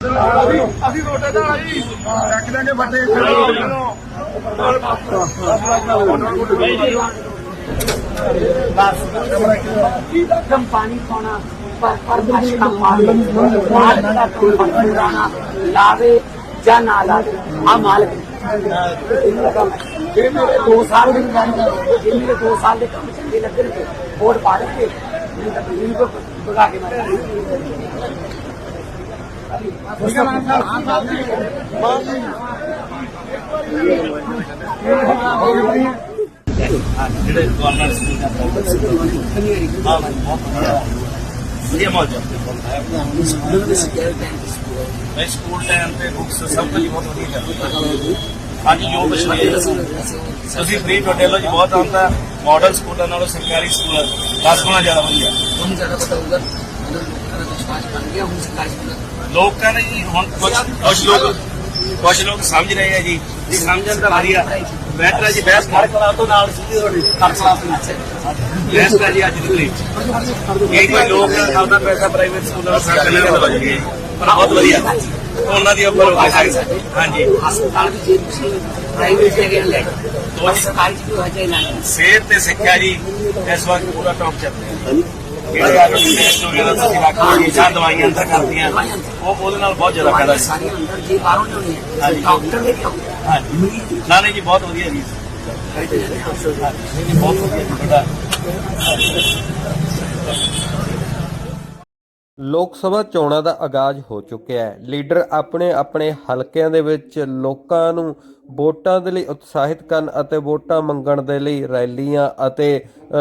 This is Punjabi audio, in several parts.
ਅਸੀਂ ਅਸੀਂ ਰੋਟੇ ਦਾ ਜੀ ਰੱਖ ਦਾਂਗੇ ਬੱਟੇ ਬਸ ਕਮ ਪਾਣੀ ਪਾਉਣਾ, ਪਰ ਪਰ ਅਸ਼ਕਾ ਮਾਲ ਦਾ ਕੋਈ ਬਣਾਉਣਾ ਲਾਵੇ ਜਾਂ ਨਾ ਲਾਵੇ ਆ ਮਾਲਕ ਜੇ ਮੇਰੇ 2 ਸਾਲ ਦੇ ਕੰਮ ਜੇ ਮੇਰੇ 2 ਸਾਲ ਦੇ ਕੰਮ ਚੰਗੇ ਲੱਗਣਗੇ, ਵੋਟ ਪਾ ਕੇ ਮੈਨੂੰ ਤਾਂ ਬਿਜਲੀ ਤੋਂ ਬਗਾ ਕੇ ਮਾਰੇ ਜਿਹੜੇ ਗਵਰਨਰ ਸਕੂਲ ਦਾ ਪ੍ਰੋਫੈਸਰ ਹਾਂ ਮੈਂ ਬਹੁਤ ਵਧੀਆ ਮੌਜੂਦ ਹੈ। ਸਕੂਲ ਦੇ ਸਿੱਖਿਆ ਮੈਂ ਸਕੂਲ ਟਾਈਮ ਤੇ ਬੁੱਕਸ ਸਭ ਕੁਝ ਬਹੁਤ ਵਧੀਆ ਚੱਲਦਾ ਹਾਂਜੀ ਜੋ ਬਸ਼ਮੀਰ ਤੁਸੀਂ ਫ੍ਰੀ ਟੋਟੇ ਲੋ ਜੀ ਬਹੁਤ ਆਉਂਦਾ ਮਾਡਲ ਸਕੂਲਾਂ ਨਾਲੋਂ ਸਰਕਾਰੀ ਸਕੂਲ 10 ਗੁਣਾ ਜ਼ਿਆਦਾ ਵਧੀਆ। ਤੁਹਾਨੂੰ ਜ਼ਿਆਦਾ ਪਤਾ ਹੋਊਗਾ। ਲੋਕਾਂ ਨੇ ਜੀ ਹੁਣ ਕੁਝ ਕੁਝ ਲੋਕ ਕੁਝ ਲੋਕ ਸਮਝ ਰਹੇ ਆ ਜੀ ਜੀ ਸਮਝਣ ਦਾ ਵਧੀਆ। ਬਿਹਤਰ ਜੀ ਬਹਿਸ ਹਰ ਕਲਾਸ ਤੋਂ ਨਾਲ ਸਿੱਧੀ ਤੁਹਾਡੀ ਹਰ ਕਲਾਸ ਦੇ ਵਿੱਚ ਬਹਿਸ ਦਾ ਜੀ ਅੱਜ ਨਿਕਲੀ ਇਹ ਕੋਈ ਲੋਕ ਆਪਣਾ ਪੈਸਾ ਪ੍ਰਾਈਵੇਟ ਸਕੂਲਾਂ ਦਾ ਖਰਚ ਨਹੀਂ ਕਰਦੇ ਪਰ ਬਹੁਤ ਵਧੀਆ। ਉਹਨਾਂ ਦੀ ਉੱਪਰ ਹੋ ਗਈ ਹਾਂਜੀ। ਹਸਪਤਾਲ ਵੀ ਜੇ ਤੁਸੀਂ ਪ੍ਰਾਈਵੇਟ ਜਗ੍ਹਾ ਲੈ ਦੋ ਸਰਕਾਰੀ ਚ ਹੋ ਜਾਏ ਨਾ ਸਿਹਤ ਤੇ ਸਿੱਖਿਆ ਜੀ ਇਸ ਵਕਤ ਪੂਰਾ ਟੌਪ ਚੱਲ ਰਿਹਾ। ਹੈ ਦਵਾਈਆਂ ਅੰਦਰ ਕਰਦੀਆਂ ਉਹ ਉਹਦੇ ਨਾਲ ਬਹੁਤ ਜ਼ਿਆਦਾ ਫਾਇਦਾ ਸਾਰੀਆਂ ਅੰਦਰ ਜੀ ਬਾਹਰੋਂ ਨਹੀਂ ਹੈ ਡਾਕਟਰ ਦੇ ਵੀ ਆਉਂਦੇ ਨਾ ਨਹੀਂ ਜੀ ਬਹੁਤ ਵਧੀਆ ਜੀ ਬਹੁਤ ਵਧੀਆ ਤੁਹਾਡਾ ਲੋਕ ਸਭਾ ਚੋਣਾਂ ਦਾ ਆਗਾਜ਼ ਹੋ ਚੁੱਕਿਆ ਹੈ। ਲੀਡਰ ਆਪਣੇ ਆਪਣੇ ਹਲਕਿਆਂ ਦੇ ਵਿੱਚ ਲੋਕਾਂ ਨੂੰ ਵੋਟਾਂ ਦੇ ਲਈ ਉਤਸ਼ਾਹਿਤ ਕਰਨ ਅਤੇ ਵੋਟਾਂ ਮੰਗਣ ਦੇ ਲਈ ਰੈਲੀਆਂ ਅਤੇ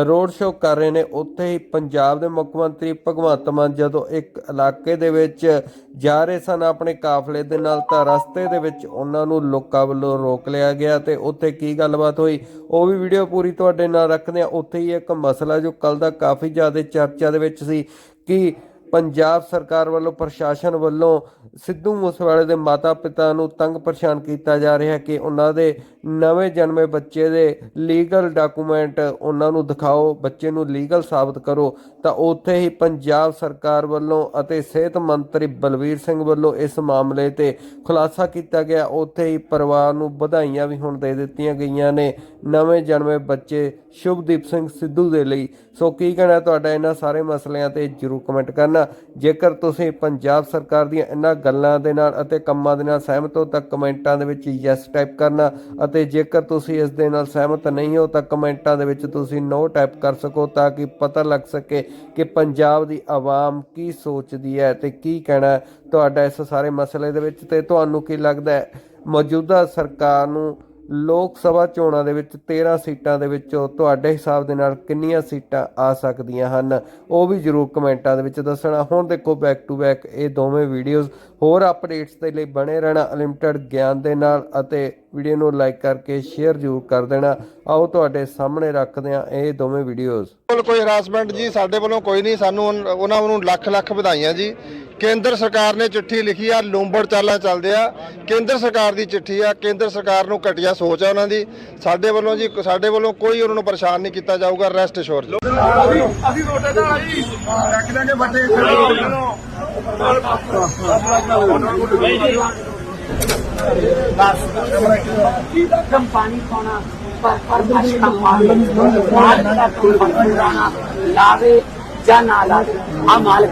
ਰੋਡ ਸ਼ੋਅ ਕਰ ਰਹੇ ਨੇ। ਉੱਥੇ ਹੀ ਪੰਜਾਬ ਦੇ ਮੁੱਖ ਮੰਤਰੀ ਭਗਵੰਤ ਮਾਨ ਜਦੋਂ ਇੱਕ ਇਲਾਕੇ ਦੇ ਵਿੱਚ ਜਾ ਰਹੇ ਸਨ, ਆਪਣੇ ਕਾਫਲੇ ਦੇ ਨਾਲ ਤਾਂ ਰਸਤੇ ਦੇ ਵਿੱਚ ਉਹਨਾਂ ਨੂੰ ਲੋਕਾਂ ਵੱਲੋਂ ਰੋਕ ਲਿਆ ਗਿਆ ਤੇ ਉੱਥੇ ਕੀ ਗੱਲਬਾਤ ਹੋਈ, ਉਹ ਵੀ ਵੀਡੀਓ ਪੂਰੀ ਤੁਹਾਡੇ ਨਾਲ ਰੱਖਦੇ ਆ ਉੱਥੇ ਹੀ ਇੱਕ ਮਸਲਾ ਜੋ ਕੱਲ ਦਾ ਕਾਫੀ ਜ਼ਿਆਦਾ ਚਰਚਾ ਦੇ ਵਿੱਚ ਸੀ ਕਿ ਪੰਜਾਬ ਸਰਕਾਰ ਵੱਲੋਂ, ਪ੍ਰਸ਼ਾਸਨ ਵੱਲੋਂ ਸਿੱਧੂ ਮੂਸੇਵਾਲੇ ਦੇ ਮਾਤਾ-ਪਿਤਾ ਨੂੰ ਤੰਗ ਪਰੇਸ਼ਾਨ ਕੀਤਾ ਜਾ ਰਿਹਾ ਕਿ ਉਹਨਾਂ ਦੇ ਨਵੇਂ ਜਨਮੇ ਬੱਚੇ ਦੇ ਲੀਗਲ ਡਾਕੂਮੈਂਟ ਉਹਨਾਂ ਨੂੰ ਦਿਖਾਓ, ਬੱਚੇ ਨੂੰ ਲੀਗਲ ਸਾਬਤ ਕਰੋ। ਤਾਂ ਉੱਥੇ ਹੀ ਪੰਜਾਬ ਸਰਕਾਰ ਵੱਲੋਂ ਅਤੇ ਸਿਹਤ ਮੰਤਰੀ ਬਲਵੀਰ ਸਿੰਘ ਵੱਲੋਂ ਇਸ ਮਾਮਲੇ ਤੇ ਖੁਲਾਸਾ ਕੀਤਾ ਗਿਆ। ਉੱਥੇ ਹੀ ਪਰਿਵਾਰ ਨੂੰ ਵਧਾਈਆਂ ਵੀ ਹੁਣ ਦੇ ਦਿੱਤੀਆਂ ਗਈਆਂ ਨੇ। ਨਵੇਂ ਜਨਮੇ ਬੱਚੇ ਸ਼ੁਭਦੀਪ ਸਿੰਘ ਸਿੱਧੂ ਦੇ ਲਈ। ਸੋ ਕੀ ਕਹਿਣਾ ਤੁਹਾਡਾ ਇਹਨਾਂ ਸਾਰੇ ਮਸਲਿਆਂ ਤੇ ਜਰੂਰ ਕਮੈਂਟ ਕਰਨਾ। ਜੇਕਰ ਤੁਸੀਂ ਪੰਜਾਬ ਸਰਕਾਰ ਦੀਆਂ ਇਹਨਾਂ ਗੱਲਾਂ ਦੇ ਨਾਲ ਅਤੇ ਕੰਮਾਂ ਦੇ ਨਾਲ ਸਹਿਮਤ ਹੋ, ਤਾਂ ਕਮੈਂਟਾਂ ਦੇ ਵਿੱਚ ਯੈਸ ਟਾਈਪ ਕਰਨਾ। ਅਤੇ ਜੇਕਰ ਤੁਸੀਂ ਇਸ ਦੇ ਨਾਲ ਸਹਿਮਤ ਨਹੀਂ ਹੋ, ਤਾਂ ਕਮੈਂਟਾਂ ਦੇ ਵਿੱਚ ਤੁਸੀਂ ਨੋ ਟਾਈਪ ਕਰ ਸਕੋ, ਤਾਂ ਕਿ ਪਤਾ ਲੱਗ ਸਕੇ ਕਿ ਪੰਜਾਬ ਦੀ ਆਵਾਮ ਕੀ ਸੋਚਦੀ ਹੈ ਤੇ ਕੀ ਕਹਿਣਾ ਤੁਹਾਡਾ ਇਸ ਸਾਰੇ ਮਸਲੇ ਦੇ ਵਿੱਚ। ਤੇ ਤੁਹਾਨੂੰ ਕੀ ਲੱਗਦਾ ਹੈ? ਮੌਜੂਦਾ ਸਰਕਾਰ ਨੂੰ ਲੋਕ ਸਭਾ ਚੋਣਾਂ ਦੇ ਵਿੱਚ 13 ਸੀਟਾਂ ਦੇ ਵਿੱਚੋਂ ਤੁਹਾਡੇ ਹਿਸਾਬ ਦੇ ਨਾਲ ਕਿੰਨੀਆਂ ਸੀਟਾਂ ਆ ਸਕਦੀਆਂ ਹਨ? ਉਹ ਵੀ ਜਰੂਰ ਕਮੈਂਟਾਂ ਦੇ ਵਿੱਚ ਦੱਸਣਾ। ਹੁਣ ਦੇਖੋ ਬੈਕ ਟੂ ਬੈਕ ਇਹ ਦੋਵੇਂ ਵੀਡੀਓਜ਼ ਹੋਰ ਅਪਡੇਟਸ ਦੇ ਲਈ ਬਣੇ ਰਹਿਣਾ ਅਨਲਿਮਟਿਡ ਗਿਆਨ ਦੇ ਨਾਲ ਅਤੇ ਵੀਡੀਓ ਨੂੰ ਲਾਈਕ ਕਰਕੇ ਸ਼ੇਅਰ ਜਰੂਰ ਕਰ ਦੇਣਾ। ਆਓ ਤੁਹਾਡੇ ਸਾਹਮਣੇ ਰੱਖਦੇ ਹਾਂ ਇਹ ਦੋਵੇਂ ਵੀਡੀਓਜ਼ ਕੋਲ ਕੋਈ ਹਰਾਸਮੈਂਟ ਜੀ, ਸਾਡੇ ਵੱਲੋਂ ਕੋਈ ਨਹੀਂ, ਸਾਨੂੰ ਉਹਨਾਂ ਨੂੰ ਲੱਖ ਲੱਖ ਵਧਾਈਆਂ ਜੀ। ਕੇਂਦਰ ਸਰਕਾਰ ਨੇ ਚਿੱਠੀ ਲਿਖੀ ਆ ਲੂੰਬੜ ਚਾਲਾਂ ਚੱਲਦੇ ਆ। ਕੇਂਦਰ ਸਰਕਾਰ ਦੀ ਚਿੱਠੀ ਆ ਕੇਂਦਰ ਸਰਕਾਰ ਨੂੰ ਘਟਿਆ ਸੋਚ ਆ ਉਹਨਾਂ ਦੀ। ਸਾਡੇ ਵੱਲੋਂ ਜੀ ਸਾਡੇ ਵੱਲੋਂ ਕੋਈ ਉਹਨਾਂ ਨੂੰ ਪਰੇਸ਼ਾਨ ਨਹੀਂ ਕੀਤਾ ਜਾਊਗਾ ਰੈਸਟ ਸ਼ੋਰ ਜੀ। ਅਸੀਂ ਰੋਟੇ ਆ ਮਾਲਕ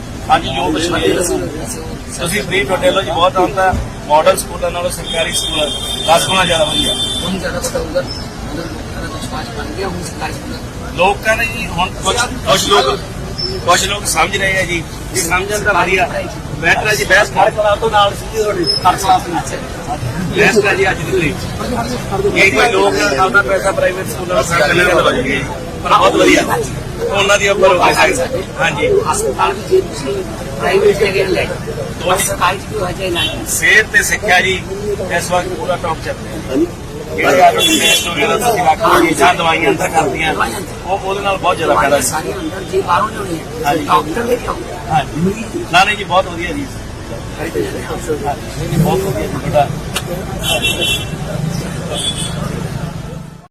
ਅੱਜ ਜੋ ਪਛਾਣੇ ਤੁਸੀਂ ਪ੍ਰੀ ਪਟੇਲੋ ਜੀ ਬਹੁਤ ਆਉਂਦਾ। ਮਾਡਲ ਸਕੂਲਾਂ ਨਾਲੋਂ ਸਰਕਾਰੀ ਸਕੂਲ 10 ਗੁਣਾ ਜ਼ਿਆਦਾ ਵਧੀਆ। ਹੁਣ ਜ਼ਿਆਦਾ ਬਤਾਉਂਗਾ ਲੋਕਾਂ ਨੇ ਹੁਣ ਕੁਝ ਲੋਕ ਕੁਝ ਲੋਕ ਸਮਝ ਰਹੇ ਆ ਜੀ। ਜੀ ਸਮਝਣ ਦਾ ਵਧੀਆ। ਬੈਟਰ ਜੀ ਬੈਸ ਕਰ ਕਲਾ ਤੋਂ ਨਾਲ ਸਿੱਧੀ ਤੁਹਾਡੀ ਕਰ ਕਲਾਸ ਵਿੱਚ। ਬੈਸ ਕਰ ਜੀ ਅੱਜ ਦੀ ਲਈ ਇਹ ਕੋਈ ਲੋਕ ਆਪਣਾ ਪੈਸਾ ਪ੍ਰਾਈਵੇਟ ਸਕੂਲਾਂ ਦਾ ਖਰਚ ਲੈਣ ਗਏ ਪਰ ਬਹੁਤ ਵਧੀਆ। ਉਹਨਾਂ ਦੀ ਉੱਪਰ ਹੋ ਗਈ ਹਾਂਜੀ। ਹਸਪਤਾਲ ਵੀ ਜੇ ਤੁਸੀਂ ਪ੍ਰਾਈਵੇਟ ਜਗ੍ਹਾ ਲੈ ਜਾਓ ਸਰਕਾਰੀ ਵੀ ਹੋ ਨਾ ਸਿਹਤ ਤੇ ਸਿੱਖਿਆ ਜੀ ਇਸ ਵਕਤ ਪੂਰਾ ਟੌਪ ਚੱਲ ਰਿਹਾ। ਜਿਹੜੇ ਆ ਟੈਸਟ ਵਗੈਰਾ ਤੁਸੀਂ ਰੱਖੋਗੇ ਜਾਂ ਦਵਾਈਆਂ ਅੰਦਰ ਕਰਦੀਆਂ ਉਹ ਉਹਦੇ ਨਾਲ ਬਹੁਤ ਜ਼ਿਆਦਾ ਫਾਇਦਾ ਹੈ ਸਾਰੇ ਅੰਦਰ ਜੀ ਬਾਹਰੋਂ ਲਿਆਉਣੀ ਹੈ ਡਾਕਟਰ ਦੇ ਕਿਉਂ ਹਾਂਜੀ। ਨਾ ਨਹੀਂ ਜੀ ਬਹੁਤ ਵਧੀਆ ਜੀ। ਬਹੁਤ ਵਧੀਆ ਜੀ ਤੁਹਾਡਾ